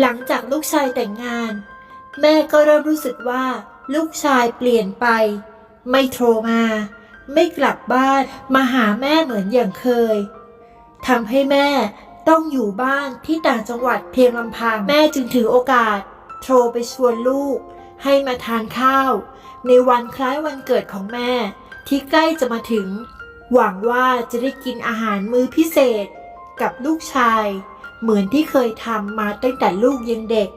หลังจากลูกชายแต่งงาน แม่ก็เริ่มรู้สึกว่า ลูกชายเปลี่ยนไป ไม่โทรมา ไม่กลับบ้านมาหาแม่เหมือนอย่างเคยทำให้แม่ต้องอยู่บ้านที่ต่างจังหวัดเพียงลำพัง แม่จึงถือโอกาส โทรไปชวนลูก ให้มาทานข้าว ในวันคล้ายวันเกิดของแม่ ที่ใกล้จะมาถึง หวังว่าจะได้กินอาหารมื้อพิเศษกับลูกชาย เหมือนที่เคยทำมาตั้งแต่ลูกยังเด็ก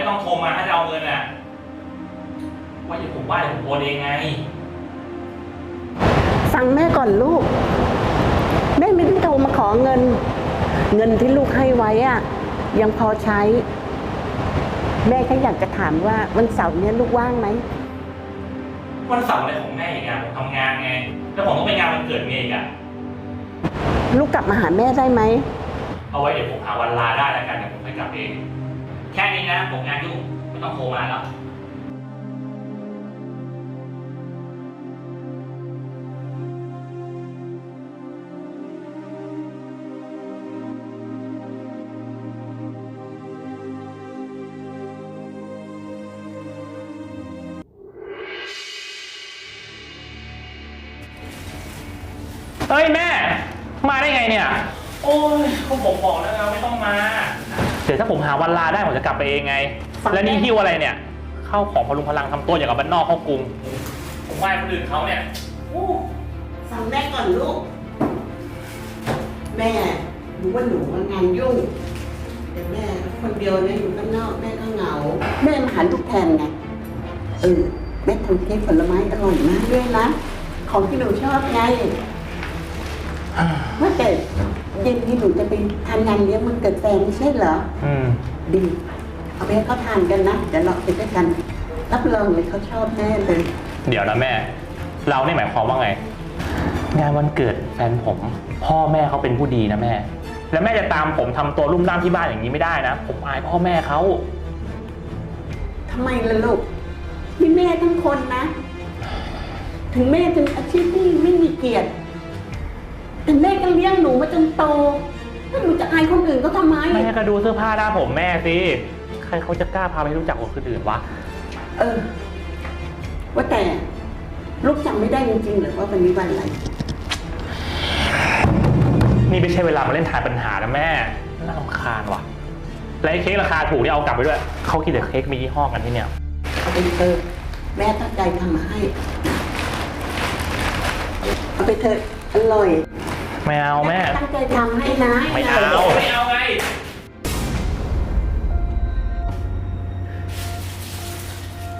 ไงว่าไม่ต้องโทรมาถ้าจะเอาเงินอะ ว่าอย่าผมว่าเดี๋ยวผมโอนเองไง ฟังแม่ก่อนลูก แม่ไม่ได้โทรมาขอเงิน เงินที่ลูกให้ไว้อะยังพอใช้ แม่แค่อยากจะถามว่าวันเสาร์เนี้ยลูกว่างไหม วันเสาร์อะไรของแม่อีกอะผมทำงานไง แล้วผมต้องไปงานวันเกิดเมียอีกอะ ลูกกลับมาหาแม่ได้ไหม เอาไว้เดี๋ยวผมหาวันลาได้แล้วกันเดี๋ยวผมไปกลับเอง แค่นี้นะผมงานยุ่งไม่ต้องโทรมาแล้วเฮ้ยแม่ มาได้ไงเนี่ย โอ้ยก็ผมบอกแล้วไงว่าไม่ต้องมา ดี๋ยวถ้าผมหาวันลาได้ผมจะกลับไปเองไง ฟัง แล้วนี่แม่หิ้วอะไรเนี่ย เข้าของพลุงพลังทำตัวอย่างกับบ้านนอกเข้ากรุง ผมไหว้คนอื่นเขาเนี่ยฟังแม่ก่อนลูก แม่รู้ว่าหนูงานยุ่ง แต่แม่คนเดียวเนี่ยอยู่ข้างนอกแม่ก็เหงา แม่มาหาลูกแทนไงเออแม่ทำเค้กผลไม้อร่อยมากด้วยนะ ของที่หนูชอบไง ว่าแต่เย็นที่หนูจะไปทานงานเลี้ยงมันเกิดแฟนไม่ใช่เหรออืมดีเอาไปให้เขาทานกันนะเดี๋ยวเราไปด้วยกัน รับรองเลยเขาชอบแน่เลย เดี๋ยวนะแม่ เรานี่หมายความว่าไง งานวันเกิดแฟนผม พ่อแม่เขาเป็นผู้ดีนะแม่ แล้วแม่จะตามผมทำตัวรุ่มร่ามที่บ้านอย่างนี้ไม่ได้นะ ผมอายพ่อแม่เขา ทำไมล่ะลูกนี่แม่ทั้งคนนะ ถึงแม่จะอาชีพที่ไม่มีเกียรติ แต่แม่ก็เลี้ยงหนูมาจนโตแล้วหนูจะอายคนอื่นก็ทำไม แม่ก็ดูเสื้อผ้าหน้าผมแม่สิ ใครเขาจะกล้าพาไปรู้จักคนอื่นวะ เออ ว่าแต่ลูกจำไม่ได้จริงๆเหรือว่าวันนี้วันอะไร นี่ไม่ใช่เวลามาเล่นทายปัญหานะแม่ น่ารำคาญว่ะ และไอ้เค้กราคาถูกนี่เอากลับไปด้วย เขากินแต่เค้กมียี่ห้อกันที่เนี่ย เอาไปเถอะแม่ตั้งใจทำมาให้ เอาไปเถอะอร่อย ไม่เอาแม่ ตั้งใจทำให้นะไม่เอา ไม่เอาไง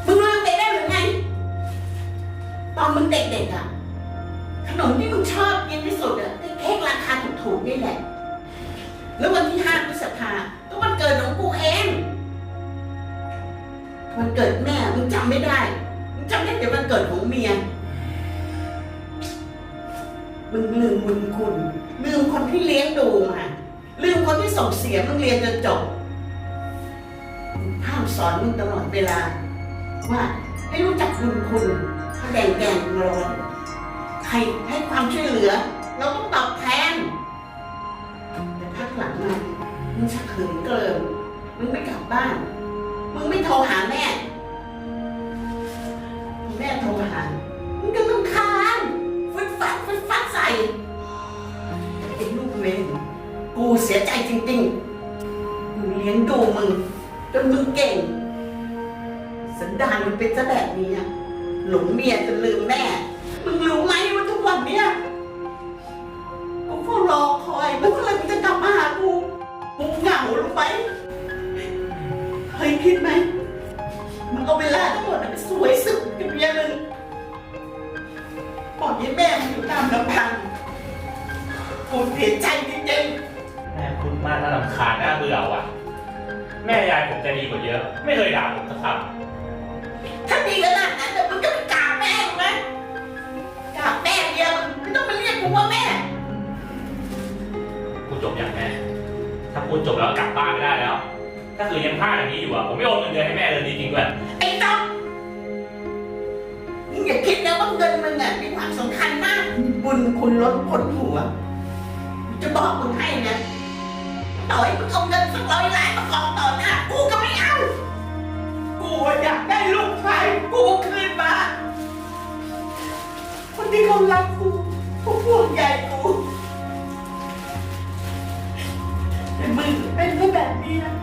มึงลืมไปได้หรือไง ตอนมึงเด็กๆอะ ขนมที่มึงชอบกินที่สุดอะไอ้เค้กราคาถูกๆนี่แหละ แล้ววันที่ห้าพฤษภาก็วันเกิดของกูเอง วันเกิดแม่มึงจำไม่ได้ มึงจำได้แต่วันเกิดของเมีย มึงลืมบุญคุณ ลืมคนที่เลี้ยงดูมาลืมคนที่ส่งเสียมึงเรียนจนจบห้ามสอนมึงตลอดเวลา ว่าให้รู้จักบุญคุณเขาแดงแดงร้อนใครให้ความช่วยเหลือ เราต้องตอบแทนแต่พักหลังมามึงชักเขินเกินมึงไม่กลับบ้าน มึงไม่โทรหาแม่ ดานมันเป็นซะแบบนี้อะหลงเมียจนลืมแม่ มึงรู้ไหมว่าทุกวันเนี้ยกูเฝ้ารอคอยแล้วเมื่อไหรมึงจะกลับมาหากูกูเหงารู้ไหมเคยคิดไหมมึงเอาเวลาทั้งหมดน่ะไปสวยสุดกับเมียมึงปล่อยให้แม่มึงอยู่ตามลำพังกูเสียใจจริงๆแม่พูดมากน่ารำคาญน่าเบื่อว่ะ แม่ยายผมใจดีกว่าเยอะ ไม่เคยด่าผมสักคำ ถ้าดีขนาดนั้นน่ะมึงก็ไปกราบแม่มึงไหมกราบแม่เดียวมึงไม่ต้องมาเรียกกูว่าแม่ำพูดจบอย่างแม่ถ้าพูดจบแล้วกลับบ้านไม่ได้แล้ว ถ้าคือยังพลาดอย่างนี้อยู่อะผมไม่โอนเงินเดือนให้แม่เลยจริงๆด้วย ไอ้ต๊อกมึงอย่าคิดนะว่าเงินมึงอะมีความสำคัญมาก บุญคุณล้นพ้นหัวกูจะบอกมึงให้นะ ต่อให้มึงเอาเงินสักร้อยล้านมากองต่อหน้ากูก็ไม่เอากูอยากได้ลูกชายกูคืนมา คนที่เขารักกูเขาห่วงใยกูแต่มึงเป็นก็แบบนี้นะ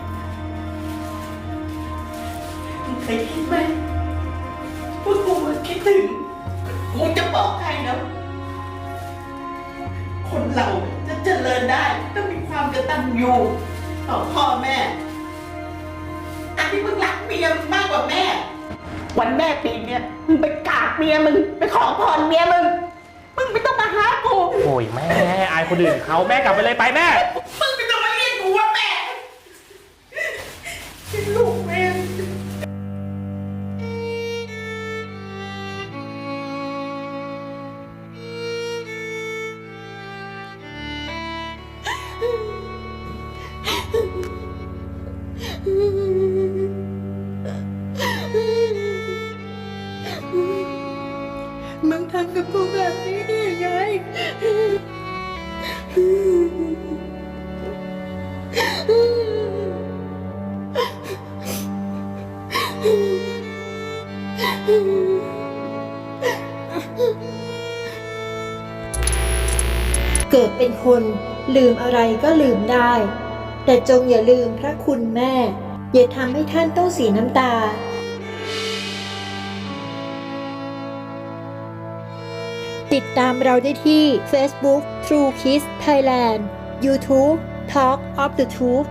มึงเคยคิดไหมว่ากูคิดถึง กูจะบอกให้นะ คนเราจะเจริญได้ต้องมีความกตัญญูต่อพ่อแม่ เมียมึงมากกว่าแม่ วันแม่ปีเนี้ยมึงไปกราบเมียมึงไปขอพรเมียมึง มึงไม่ต้องมาหากู โอ้ยแม่อายคนอื่นเขาแม่กลับไปเลยไปแม่ มึำกับกูแบบนี้ได้ยังไง เกิดเป็นคนลืมอะไรก็ลืมได้ แต่จงอย่าลืมพระคุณแม่ อย่าทำให้ท่านต้องเสียน้ำตา ติดตามเราได้ที่ Facebook True Kiss Thailand YouTube Talk of the Truth